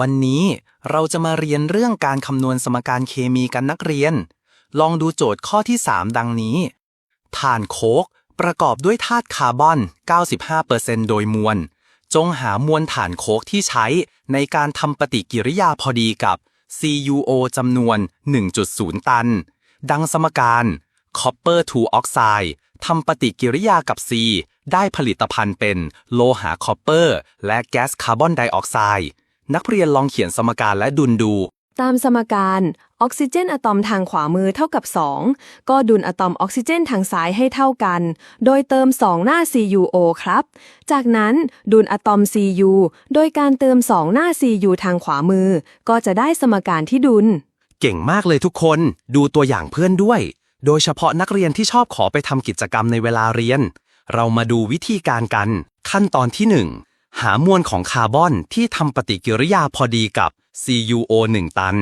วันนี้เราจะมาเรียนเรื่องการคำนวณสมการเคมีกันนักเรียน ลองดูโจทย์ข้อที่ 3 ดังนี้ถ่านโคกประกอบด้วยธาตุคาร์บอน 95%โดยมวล จงหามวลถ่านโคกที่ใช้ในการทำปฏิกิริยาพอดีกับ CuO จำนวน 1.0 ตัน ดังสมการ Copper to Oxide ทำปฏิกิริยากับ C ได้ผลิตภัณฑ์เป็นโลหะคอปเปอร์ และแก๊สคาร์บอนไดออกไซด์ นักเรียนลองเขียนสมการและดุลดู ตามสมการออกซิเจนอะตอมทางขวามือเท่ากับ 2 ก็ดุลอะตอมออกซิเจนทางซ้ายให้เท่ากัน โดยเติม 2 หน้า CuO ครับ จากนั้นดุลอะตอม Cu โดยการเติม 2 หน้า Cu ทางขวามือ ก็จะได้สมการที่ดุล เก่งมากเลยทุกคน ดูตัวอย่างเพื่อนด้วย โดยเฉพาะนักเรียนที่ชอบขอไปทำกิจกรรมในเวลาเรียน เรามาดูวิธีการกัน ขั้นตอนที่ 1 หามวลของคาร์บอนที่ทำปฏิกิริยาพอดีกับ CuO 1 ตัน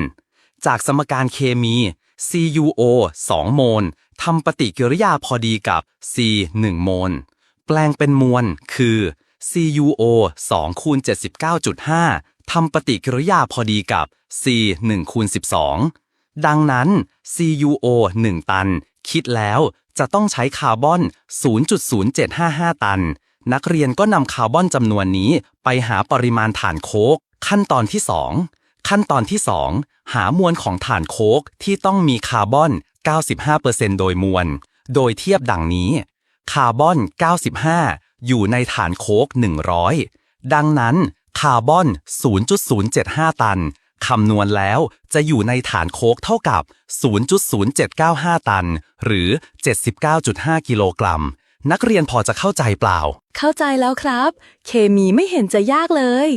จากสมการเคมี CuO 2 โมลทำปฏิกิริยาพอดีกับ C 1 โมล แปลงเป็นมวลคือ CuO 2คูณ79.5 ทำปฏิกิริยาพอดีกับ C 1คูณ12 ดังนั้น CuO 1 ตัน คิดแล้วจะต้องใช้คาร์บอน 0.0755 ตัน นักเรียนก็นำคาร์บอนจำนวนนี้ไปหาปริมาณถ่านโคก ขั้นตอนที่ 2 ขั้นตอนที่ 2 หามวลของถ่านโคกที่ต้องมีคาร์บอน 95%โดยมวล โดยเทียบดังนี้ คาร์บอน 95 อยู่ในฐานโคก 100 ดังนั้น คาร์บอน 0.075 ตันคำนวณแล้วจะอยู่ในฐานโคกเท่ากับ 0.0795 ตัน หรือ 79.5 กิโลกรัม นักเรียนพอจะเข้าใจเปล่า เข้าใจแล้วครับ เคมีไม่เห็นจะยากเลย